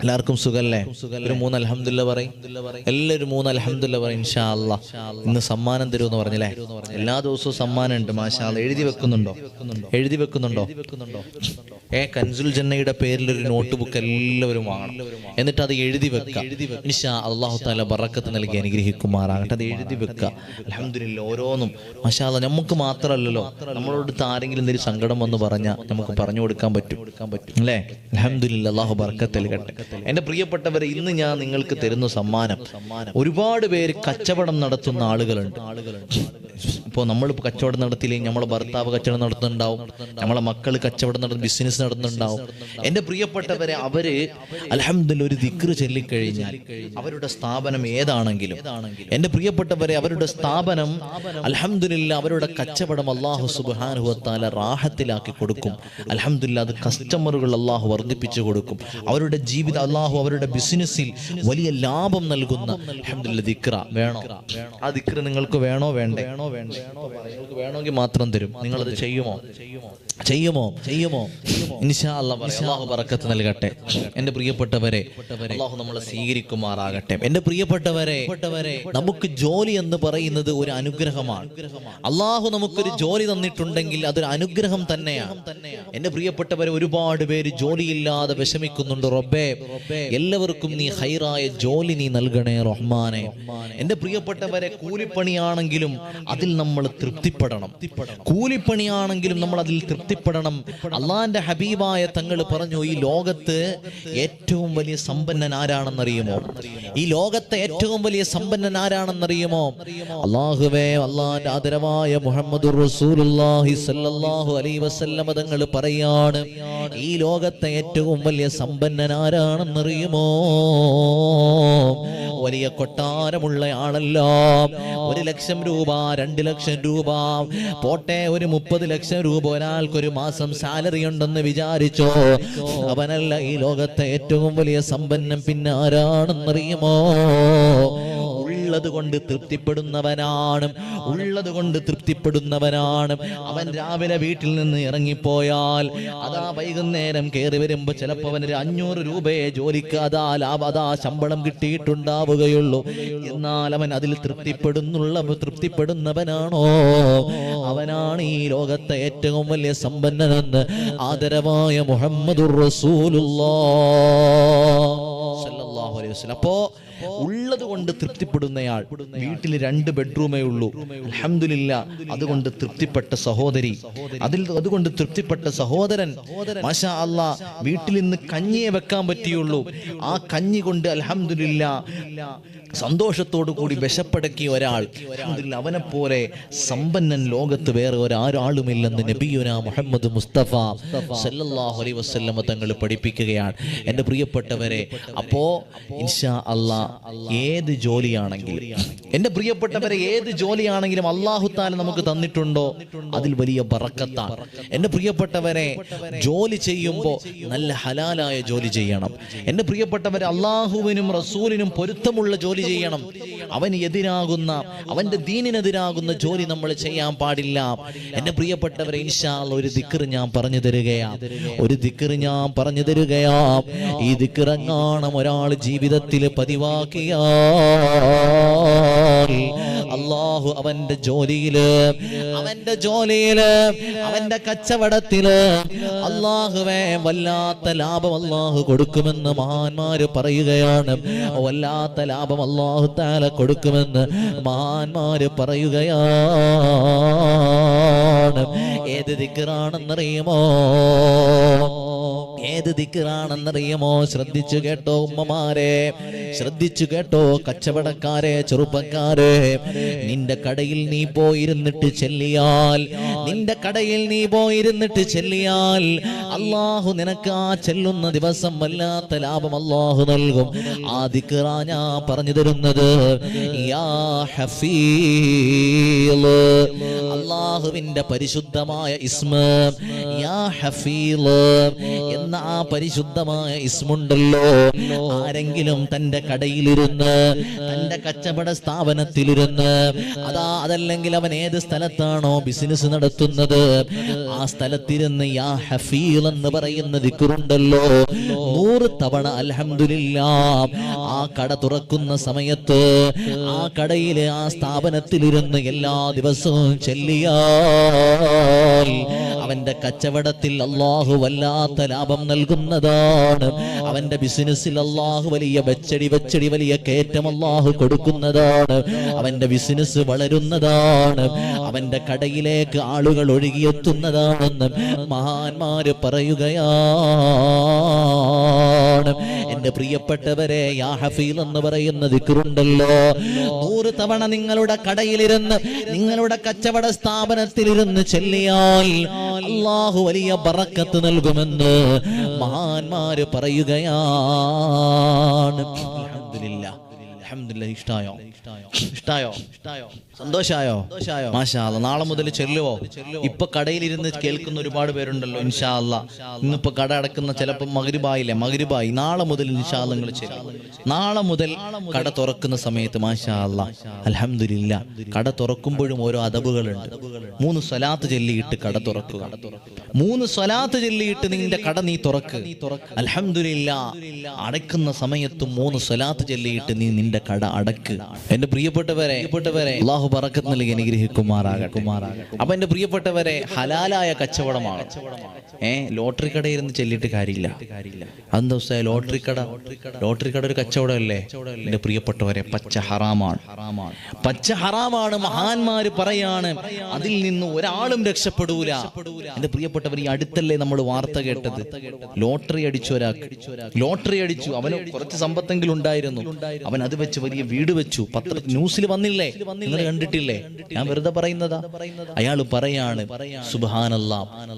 എല്ലാവർക്കും സുഖല്ലേ? ഒരു മൂന്ന് അലഹമില്ല പറയും. എല്ലാവരും മൂന്ന് അലഹമില്ല പറയും ഇൻഷാ ഇന്ന് സമ്മാനം തരുമെന്ന് പറഞ്ഞല്ലേ? എല്ലാ ദിവസവും സമ്മാനം ഉണ്ട് മാഷാ. എഴുതി വെക്കുന്നുണ്ടോ? എഴുതി വെക്കുന്നുണ്ടോ? ഏ കൻസുൽ ജന്നയുടെ പേരിൽ ഒരു നോട്ട് ബുക്ക് എല്ലാവരും വാങ്ങണം. എന്നിട്ട് അത് എഴുതി വെക്കുക ഇൻഷാ അള്ളാഹു താല ബറക്കത്ത് നൽകി അനുഗ്രഹിക്കുമാറാകട്ടെ. അത് എഴുതി വെക്കുക അലഹമില്ല ഓരോന്നും. മാഷാ നമുക്ക് മാത്രമല്ലല്ലോ. നമ്മളോട് ആരെങ്കിലും എന്തെങ്കിലും സങ്കടം വന്ന് പറഞ്ഞാൽ നമുക്ക് പറഞ്ഞു കൊടുക്കാൻ പറ്റും. അല്ലേ? അലഹമില്ല അള്ളാഹു ബറക്കത്ത് നൽകട്ടെ. എന്റെ പ്രിയപ്പെട്ടവരെ ഇന്ന് ഞാൻ നിങ്ങൾക്ക് തരുന്ന സമ്മാനം ഒരുപാട് പേര് കച്ചവടം നടത്തുന്ന ആളുകളുണ്ട്. ഇപ്പോൾ നമ്മൾ കച്ചവടം നടത്തിയില്ലെങ്കിൽ നമ്മളെ ഭർത്താവ് കച്ചവടം നടത്തുന്നുണ്ടാവും. നമ്മളെ മക്കൾ കച്ചവടം നടത്തുന്ന ബിസിനസ് നടത്തുന്നുണ്ടാവും. എന്റെ പ്രിയപ്പെട്ടവരെ അവർ അലഹമ്മദില്ല ഒരു ദിക്ര ചൊല്ലിക്കഴിഞ്ഞാൽ അവരുടെ സ്ഥാപനം ഏതാണെങ്കിലും എന്റെ പ്രിയപ്പെട്ടവരെ അവരുടെ സ്ഥാപനം അലഹമ്മദില്ല അവരുടെ കച്ചവടം അള്ളാഹു സുബാനുഹത്താല റാഹത്തിലാക്കി കൊടുക്കും. അലഹമ്മദില്ല അത് കസ്റ്റമറുകൾ അള്ളാഹു വർദ്ധിപ്പിച്ചു കൊടുക്കും. അവരുടെ ജീവിതം അള്ളാഹു അവരുടെ ബിസിനസ്സിൽ വലിയ ലാഭം നൽകുന്ന ദിക്ര വേണോ? ആ ദിക്ര നിങ്ങൾക്ക് വേണോ? വേണ്ടേ? വേണോ? വേണ്ടേ നിങ്ങൾക്ക് വേണമെങ്കിൽ മാത്രം തരും. നിങ്ങൾ അത് ചെയ്യുമോ? ചെയ്യുമോ? ചെയ്യുമോ? അള്ളാഹു ബറക്കത്ത് നൽകട്ടെ. എന്റെ പ്രിയപ്പെട്ടവരെ അള്ളാഹു നമ്മളെ സ്വീകരിക്കുമാറാകട്ടെ. എന്റെ പ്രിയപ്പെട്ടവരെ നമുക്ക് ജോലി എന്ന് പറയുന്നത് ഒരു അനുഗ്രഹമാണ്. അള്ളാഹു നമുക്കൊരു ജോലി തന്നിട്ടുണ്ടെങ്കിൽ അതൊരു അനുഗ്രഹം തന്നെയാണ്. എന്റെ പ്രിയപ്പെട്ടവരെ ഒരുപാട് പേര് ജോലിയില്ലാതെ വിഷമിക്കുന്നുണ്ട്. റബ്ബേ എല്ലാവർക്കും നീ ഹൈറായ ജോലി നീ നൽകണേ റഹ്മാനെ. എന്റെ പ്രിയപ്പെട്ടവരെ കൂലിപ്പണിയാണെങ്കിലും അതിൽ നമ്മൾ തൃപ്തിപ്പെടണം. കൂലിപ്പണിയാണെങ്കിലും നമ്മൾ അതിൽ തൃപ്തിപ്പെടണം അള്ളാന്റെ ഹബീബായ തങ്ങൾ പറഞ്ഞു ഈ ലോകത്ത് ഏറ്റവും വലിയ സമ്പന്നൻ ആരാണെന്നറിയുമോ? ഈ ലോകത്തെ ഏറ്റവും വലിയ സമ്പന്നൻ ആരാണെന്നറിയുമോ? അള്ളാഹുവേ അള്ളാന്റെ ആദരവായ മുഹമ്മദ് അലൈഹി തങ്ങൾ പറയാണ് ഈ ലോകത്തെ ഏറ്റവും വലിയ സമ്പന്നൻ ആരാണെന്നറിയുമോ? വലിയ കൊട്ടാരമുള്ള ആളല്ല ഒരു ലക്ഷം രൂപ രണ്ട് ലക്ഷം രൂപ. പോട്ടെ ഒരു മുപ്പത് ലക്ഷം രൂപ. ഒരാൾക്ക് ഒരു മാസം സാലറി ഉണ്ടെന്ന് വിചാരിച്ചോ? അവനല്ല ഈ ലോകത്തെ ഏറ്റവും വലിയ സമ്പന്നം പിന്നെ ആരാണെന്നറിയുമോ? ഉള്ളത് കൊണ്ട് തൃപ്തിപ്പെടുന്നവനാണ്. ഉള്ളത് കൊണ്ട് തൃപ്തിപ്പെടുന്നവനാണ്. അവൻ രാവിലെ വീട്ടിൽ നിന്ന് ഇറങ്ങിപ്പോയാൽ അതാ വൈകുന്നേരം കയറി വരുമ്പോ ചിലപ്പോ അവനൊരു അഞ്ഞൂറ് രൂപയെ ജോലിക്ക് അതാ ലാഭ അതാ ശമ്പളം കിട്ടിയിട്ടുണ്ടാവുകയുള്ളൂ. എന്നാൽ അവൻ അതിൽ തൃപ്തിപ്പെടുന്നുള്ള തൃപ്തിപ്പെടുന്നവനാണോ? ലോകത്തെ ഏറ്റവും വലിയ സമ്പന്നനെന്ന് ആദരവായ മുഹമ്മദുർ റസൂലുള്ള വസല്ലം. ഉള്ളത് കൊണ്ട് തൃപ്തിപ്പെടുന്നയാൾ. വീട്ടിൽ രണ്ട് ബെഡ്റൂമേ ഉള്ളൂ. അലഹമില്ല അതുകൊണ്ട് തൃപ്തിപ്പെട്ട സഹോദരി. അതിൽ അതുകൊണ്ട് തൃപ്തിപ്പെട്ട സഹോദരൻ മാഷാ അല്ലാ വീട്ടിൽ നിന്ന് കഞ്ഞിയെ വെക്കാൻ പറ്റിയുള്ളൂ. ആ കഞ്ഞി കൊണ്ട് അലഹമില്ല സന്തോഷത്തോടു കൂടി വിശപ്പടക്കിയ ഒരാൾ. അവനെ പോലെ സമ്പന്നൻ ലോകത്ത് വേറെ ഒരാളുമില്ലെന്ന് നബിയുന മുഹമ്മദ് മുസ്തഫ സല്ലല്ലാഹു അലൈഹി വസല്ലമ തങ്ങൾ പഠിപ്പിക്കുകയാണ്. എന്റെ പ്രിയപ്പെട്ടവരെ അപ്പോ ഇൻഷാ അല്ലാ ഏത് ജോലിയാണെങ്കിലും എന്റെ പ്രിയപ്പെട്ടവരെ ഏത് ജോലിയാണെങ്കിലും അള്ളാഹു താല നമുക്ക് തന്നിട്ടുണ്ടോ? അതിൽ വലിയ ബറക്കത്താണ്. എന്റെ പ്രിയപ്പെട്ടവരെ ജോലി ചെയ്യുമ്പോൾ നല്ല ഹലാലായ ജോലി ചെയ്യണം. എന്റെ പ്രിയപ്പെട്ടവരെ അള്ളാഹുവിനും റസൂലിനും പൊരുത്തമുള്ള ജോലി ചെയ്യണം. അവന് എതിരാകുന്ന അവന്റെ ദീനിനെതിരാകുന്ന ജോലി നമ്മൾ ചെയ്യാൻ പാടില്ല. എന്റെ പ്രിയപ്പെട്ടവരെ ഇൻഷാൽ ഒരു ദിക്കർ ഞാൻ പറഞ്ഞു തരികയാ. ഒരു ദിക്കർ ഞാൻ പറഞ്ഞു തരികയാ. ഈ ദിക്കറങ്ങാണം ഒരാൾ ജീവിതത്തിൽ പതിവാക്കിയാൽ അള്ളാഹു. അവന്റെ ജോലിയിൽ അവന്റെ ജോലിയിൽ അവന്റെ കച്ചവടത്തിൽ അള്ളാഹുവേ വല്ലാത്ത ലാഭം അള്ളാഹു കൊടുക്കുമെന്ന് മഹാന്മാര് പറയുകയാണ്. വല്ലാത്ത ലാഭം അള്ളാഹു താല കൊടുക്കുമെന്ന് മഹാന്മാര് പറയുകയാണ്. ഏത് ദിക്കറാണെന്നറിയുമോ? ഏത് ദിക്കറാണെന്നറിയുമോ? ശ്രദ്ധിച്ചു കേട്ടോ ഉമ്മമാരെ. ശ്രദ്ധിച്ചു കേട്ടോ കച്ചവടക്കാരെ ചെറുപ്പക്കാരെ. നിന്റെ കടയിൽ നീ പോയിരുന്നിട്ട് ചെല്ലിയാൽ നിന്റെ കടയിൽ നീ പോയിരുന്നിട്ട് ചെല്ലിയാൽ അള്ളാഹു നിനക്ക് ആ ചെല്ലുന്ന ദിവസം വല്ലാത്ത ലാഭം അള്ളാഹു നൽകും. ആ ദിക്റ ഞാൻ പറഞ്ഞു തരുന്നത് അള്ളാഹുവിന്റെ പരിശുദ്ധമായ ഇസ്മ യാ എന്ന ആ പരിശുദ്ധമായ ഇസ്മുണ്ടല്ലോ. ആരെങ്കിലും തന്റെ കടയിലിരുന്ന് തന്റെ കച്ചവട സ്ഥാപനത്തിലിരുന്ന് അതാ അതല്ലെങ്കിൽ അവൻ ഏത് സ്ഥലത്താണോ ബിസിനസ് നടത്തുന്നത് ആ സ്ഥലത്തിരുന്ന് യാ ഹഫീൽ എന്ന് പറയുന്ന ദിക്കുറുണ്ടല്ലോ നൂറ് തവണ അലഹമില്ല ആ കട തുറക്കുന്ന സമയത്ത് ആ കടയിലെ ആ സ്ഥാപനത്തിലിരുന്ന് എല്ലാ ദിവസവും ചെല്ലിയാൽ അവന്റെ കച്ചവടത്തിൽ അള്ളാഹു വല്ലാത്ത ലാഭം നൽകുന്നതാണ്. അവന്റെ ബിസിനസ്സിൽ അള്ളാഹു വലിയ വെച്ചടി വെച്ചടി വലിയ കയറ്റം അള്ളാഹു കൊടുക്കുന്നതാണ്. അവന്റെ ബിസിനസ് വളരുന്നതാണ്. അവന്റെ കടയിലേക്ക് ആളുകൾ ഒഴുകിയെത്തുന്നതാണെന്ന് മഹാന്മാര് പറയുകയാണ്. എന്റെ പ്രിയപ്പെട്ടവരെ യാഹഫീൽ എന്ന് പറയുന്ന ദിക്കറുണ്ടല്ലോ നൂറ് തവണ നിങ്ങളുടെ കടയിലിരുന്ന് നിങ്ങളുടെ കച്ചവട സ്ഥാപനത്തിലിരുന്ന് ചെല്ലിയാൽ അള്ളാഹു വലിയ ബറക്കത്ത് നൽകുമെന്ന് മഹാന്മാര് പറയുകയാണ്. ഇഷ്ടായോ? ഇഷ്ടായോ? ഇഷ്ടായോ? സന്തോഷായോ? മാഷാ അല്ലാ. നാളെ മുതൽ ചെല്ലുവോ? ഇപ്പൊ കടയിലിരുന്ന് കേൾക്കുന്ന ഒരുപാട് പേരുണ്ടല്ലോ ഇൻഷാല്ല ഇന്നിപ്പോ കട അടക്കുന്ന ചിലപ്പോ മകരിബായില്ലേ മകരിബായി നാളെ മുതൽ ഇൻഷാ അല്ലാ നിങ്ങൾ ചെല്ലും. നാളെ മുതൽ കട തുറക്കുന്ന സമയത്ത് മാഷാല്ല അലഹമില്ല കട തുറക്കുമ്പോഴും ഓരോ അതബുകളുണ്ട്. മൂന്ന് സ്വലാത്ത് ചെല്ലിയിട്ട് കട തുറക്കുക. മൂന്ന് സ്വലാത്ത് ചെല്ലിയിട്ട് നിന്റെ കട നീ തുറക്ക്. അലഹമില്ല അടയ്ക്കുന്ന സമയത്തും മൂന്ന് സ്വലാത്ത് ചെല്ലിയിട്ട് നീ നിന്റെ കട അടക്ക്. എന്റെ പ്രിയപ്പെട്ടവരെ പ്രിയപ്പെട്ടവരെ അള്ളാഹു പറക്കത്ത് നൽകി അനുഗ്രഹിക്കുമാറാകട്ടെ. കുമാറാകട്ടെ അപ്പൊ എന്റെ പ്രിയപ്പെട്ടവരെ ഹലാലായ കച്ചവടമാണ്. ഏ ലോട്ടറി കടയിൽ നിന്ന് ചെല്ലിട്ട് കാര്യമില്ല. അതെന്താ ദിവസമായ ലോട്ടറി കട ലോട്ടറി കട ഒരു കച്ചവടമല്ലേ? എന്റെ പ്രിയപ്പെട്ടവരെ പച്ച ഹറാമാണ്. പച്ച ഹറാമാണ്. മഹാന്മാര് പറയാണ്. അതിൽ നിന്ന് ഒരാളും രക്ഷപ്പെടൂല. എന്റെ പ്രിയപ്പെട്ടവർ ഈ അടുത്തല്ലേ നമ്മൾ വാർത്ത കേട്ടത്? ലോട്ടറി അടിച്ചു ഒരാൾക്ക്. ലോട്ടറി അടിച്ചു അവന് കുറച്ച് സമ്പത്തെങ്കിലും ഉണ്ടായിരുന്നു. അവൻ അത് വെച്ച് വലിയ വീട് വെച്ചു. പത്ര ന്യൂസിൽ വന്നില്ലേ? നിങ്ങൾ കണ്ടിട്ടില്ലേ? ഞാൻ വെറുതെ പറയുന്നതാ. അയാൾ പറയാണ് സുബാനല്ല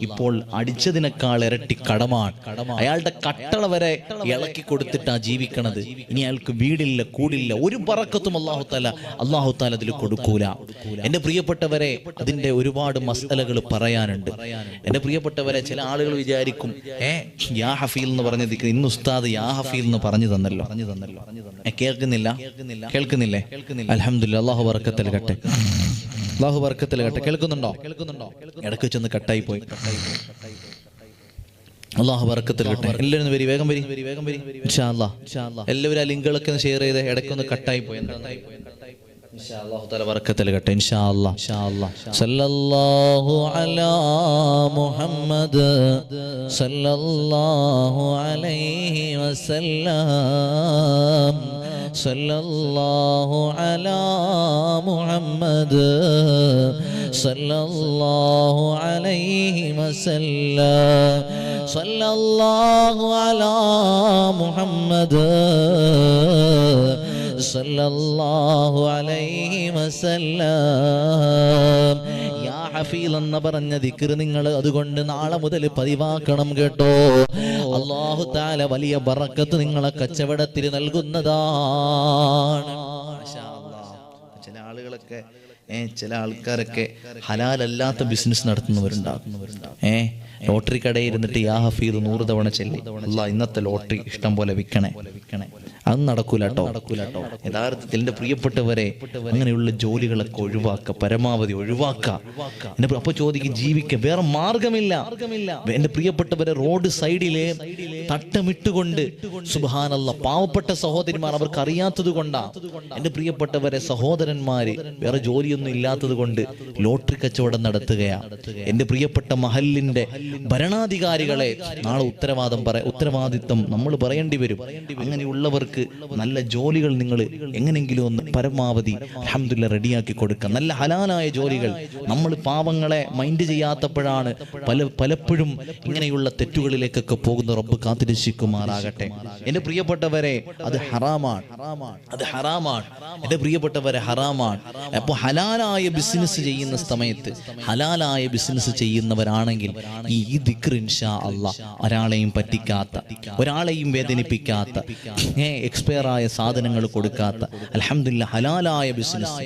ഇപ്പോൾ അടിച്ചതിനേക്കാൾ ഇരട്ടി കടമാണ്. അയാളുടെ കട്ടള വരെ ഇളക്കി കൊടുത്തിട്ടാ ജീവിക്കണത്. ഇനി അയാൾക്ക് വീടില്ല കൂടില്ല ഒരു പറക്കത്തും അള്ളാഹു താല അള്ളാഹു താല അതിൽ കൊടുക്കൂല. എന്റെ പ്രിയപ്പെട്ടവരെ അതിന്റെ ഒരുപാട് മസലകൾ പറയാനുണ്ട്. എന്റെ പ്രിയപ്പെട്ടവരെ ചില ആളുകൾ വിചാരിക്കും ഏ യാ ഹഫീൽ എന്ന് പറഞ്ഞത് ഇന്ന് ഉസ്താദ് യാ ഹഫീൽ എന്ന് പറഞ്ഞു തന്നല്ലോ. പറഞ്ഞു തന്നല്ലോ. കേൾക്കുന്നില്ല. കേൾക്കുന്നില്ല? കേൾക്കുന്നില്ലേ. അലഹമില്ല അള്ളാഹു വർക്കത്തിൽ കട്ടെ. അള്ളാഹു വർക്കത്തിൽ കട്ടെ. കേൾക്കുന്നുണ്ടോ? കേൾക്കുന്നുണ്ടോ? ഇടയ്ക്ക് വെച്ചൊന്ന് കട്ടായി പോയി. അള്ളാഹു വർക്കത്തിൽ കട്ടെ. എല്ലാവരും വരി വേഗം വരി. വേഗം വരി. എല്ലാവരും ആ ലിങ്കുകളൊക്കെ ഒന്ന് ഷെയർ ചെയ്ത്. ഇടയ്ക്കൊന്ന് കട്ടായി പോയി. എന്താ? ഇൻഷാ അല്ലാഹു തആല ബറക്കത്തിൽ കട്ടെ. ഇൻഷാ അല്ലാഹ് സല്ലല്ലാഹു അലാ മുഹമ്മദ് സല്ലല്ലാഹു അലൈഹി വസല്ലം. സല്ലല്ലാഹു അലാ മുഹമ്മദ് സല്ലല്ലാഹു അലൈഹി വസല്ലം സല്ലല്ലാഹു അലാ മുഹമ്മദ് സല്ലല്ലാഹു അലൈഹി വസല്ലം. യാ ഹഫീൽ എന്ന് പറഞ്ഞ ദിക്ർ നിങ്ങൾ അതുകൊണ്ട് നാളെ മുതൽ പതിവാക്കണം കേട്ടോ. അള്ളാഹു താല വലിയ ബറക്കത്ത് നിങ്ങളെ കച്ചവടത്തിൽ നൽകുന്നതാണ്. ചില ആളുകളൊക്കെ ചില ആൾക്കാരൊക്കെ ഹലാലല്ലാത്ത ബിസിനസ് നടത്തുന്നവരുണ്ടാകും. ഏ ലോട്ടറി കടയിൽ ഇരുന്നിട്ട് യാ ഹഫീദ് നൂറ് തവണ ചെല്ലി. അല്ല ഇന്നത്തെ ലോട്ടറി ഇഷ്ടം പോലെ വിൽക്കണേ വിൽക്കണേ. അത് നടക്കൂല കേട്ടോ യഥാർത്ഥത്തിൽ എന്റെ പ്രിയപ്പെട്ടവരെ അങ്ങനെയുള്ള ജോലികളൊക്കെ ഒഴിവാക്ക പരമാവധി ഒഴിവാക്ക. എന്റെ അപ്പൊ ചോദിക്കും ജീവിക്ക വേറെ മാർഗമില്ല. എന്റെ പ്രിയപ്പെട്ടവരെ റോഡ് സൈഡിലെ തട്ടമിട്ടുകൊണ്ട് സുബാനല്ല പാവപ്പെട്ട സഹോദരിമാർ അവർക്ക് അറിയാത്തത് കൊണ്ടാ എന്റെ പ്രിയപ്പെട്ടവരെ സഹോദരന്മാര് വേറെ ജോലിയൊന്നും ഇല്ലാത്തത് കൊണ്ട് ലോട്ടറി കച്ചവടം നടത്തുകയാണ് എന്റെ പ്രിയപ്പെട്ട മഹലിന്റെ ഭരണാധികാരികളെ നാളെ ഉത്തരവാദം പറ ഉത്തരവാദിത്വം നമ്മൾ പറയേണ്ടി വരും. അങ്ങനെയുള്ളവർക്ക് നല്ല ജോലികൾ നിങ്ങൾ എങ്ങനെങ്കിലും ഒന്ന് പരമാവധി അലഹമില്ല റെഡിയാക്കി കൊടുക്കുക നല്ല ഹലാലായ ജോലികൾ. നമ്മൾ പാവങ്ങളെ മൈൻഡ് ചെയ്യാത്തപ്പോഴാണ് പല പലപ്പോഴും ഇങ്ങനെയുള്ള തെറ്റുകളിലേക്കൊക്കെ പോകുന്ന റബ്ബ് കാത്തിരക്ഷിക്കുമാറാകട്ടെ. എന്റെ പ്രിയപ്പെട്ടവരെ അത് ഹറാമാണ്. അത് ഹറാമാണ്. എന്റെ പ്രിയപ്പെട്ടവരെ ഹറാമാണ്. അപ്പൊ ഹലാൽ ഹലാലായ ബിസിനസ് ചെയ്യുന്ന സമയത്ത് ഹലാലായ ബിസിനസ് ചെയ്യുന്നവരാണെങ്കിൽ ഈ ദിക്ർ ഇൻഷാ അല്ല ഒരാളെയും പറ്റിക്കാത്ത ഒരാളെയും വേദനിപ്പിക്കാത്ത എക്സ്പയർ ആയ സാധനങ്ങൾ കൊടുക്കാത്ത അലഹമില്ല ഹലാലായ ബിസിനസ്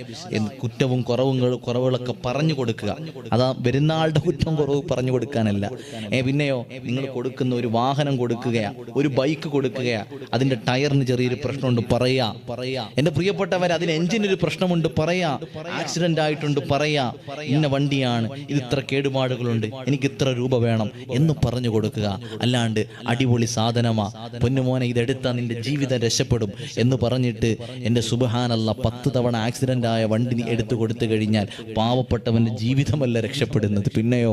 കുറ്റവും കുറവും കുറവുകളൊക്കെ പറഞ്ഞു കൊടുക്കുക. അതാ വരുന്ന ആളുടെ കുറ്റം കുറവ് പറഞ്ഞു കൊടുക്കാനല്ല. ഏ പിന്നെയോ നിങ്ങൾ കൊടുക്കുന്ന ഒരു വാഹനം കൊടുക്കുകയാ ഒരു ബൈക്ക് കൊടുക്കുകയാ അതിന്റെ ടയറിന് ചെറിയൊരു പ്രശ്നമുണ്ട് പറയാ പറയാ എന്റെ പ്രിയപ്പെട്ടവർ അതിന് എഞ്ചിനൊരു പ്രശ്നമുണ്ട് പറയാ ആക്സിഡന്റ് ആയിട്ടുണ്ട് പറയാ ഇന്ന വണ്ടിയാണ് ഇത് ഇത്ര കേടുപാടുകളുണ്ട് എനിക്ക് ഇത്ര രൂപ വേണം എന്ന് പറഞ്ഞു കൊടുക്കുക. അല്ലാണ്ട് അടിപൊളി സാധനമാ. പൊന്നുമോനെ ഇതെടുത്താൽ നിന്റെ ജീവിതം രക്ഷപ്പെടും എന്ന് പറഞ്ഞിട്ട് എന്റെ സുബഹാനല്ല പത്ത് തവണ ആക്സിഡന്റ് ആയ വണ്ടി എടുത്തു കൊടുത്തു കഴിഞ്ഞാൽ പാവപ്പെട്ടവന്റെ ജീവിതമല്ല രക്ഷപ്പെടുന്നത്. പിന്നെയോ?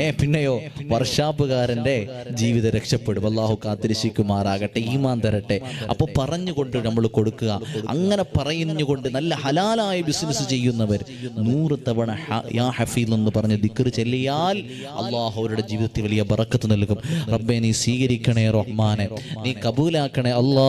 ഏ പിന്നെയോ? വർഷാപ്പുകാരന്റെ ജീവിതം രക്ഷപ്പെടും. അള്ളാഹു കാത്തിരിശിക്കുമാറാകട്ടെ ഈമാൻ തരട്ടെ. അപ്പൊ പറഞ്ഞുകൊണ്ട് നമ്മൾ കൊടുക്കുക. അങ്ങനെ പറയുന്നുകൊണ്ട് നല്ല ഹലാലായ ബിസിനസ് ചെയ്യുന്നവർ നൂറ് തവണ യാ ഹഫീൽ എന്ന് പറഞ്ഞ് ദിക്കർ ചെല്ലിയാൽ അള്ളാഹു അവരുടെ ജീവിതത്തിൽ വലിയ ബറക്കത്ത് നൽകും. റബ്ബെ നീ സ്വീകരിക്കണേ റഹ്മാനെ. നീ കബൂലാക്കണേ അല്ലാ